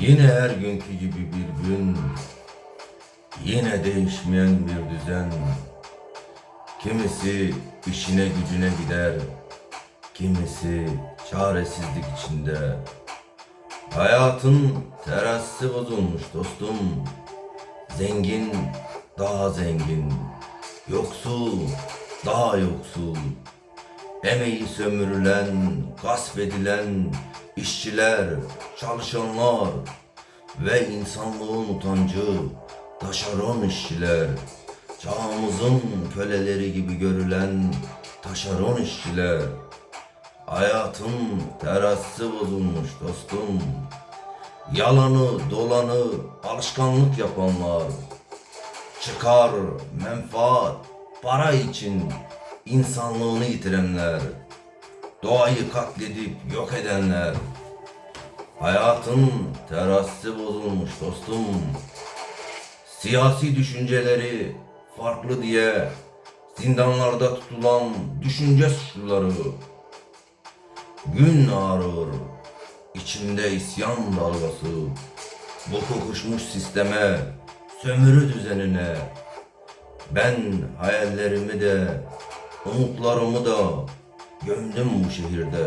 Yine her günkü gibi bir gün Yine değişmeyen bir düzen. Kimisi işine gücüne gider Kimisi çaresizlik içinde. Hayatın terası bozulmuş dostum Zengin daha zengin Yoksul daha yoksul Emeği sömürülen, gasp edilen işçiler, çalışanlar ve insanlığın utancı, taşeron işçiler, çağımızın köleleri gibi görülen taşeron işçiler, hayatın terası bozulmuş dostum, yalanı dolanı alışkanlık yapanlar, çıkar, menfaat, para için insanlığını yitirenler, doğayı katledip yok edenler, hayatın terası bozulmuş dostum, siyasi düşünceleri farklı diye zindanlarda tutulan düşünce suçluları, gün ağrır, içimde isyan dalgası, bu kokuşmuş sisteme, sömürü düzenine, ben hayallerimi de, umutlarımı da gömdüm bu şehirde.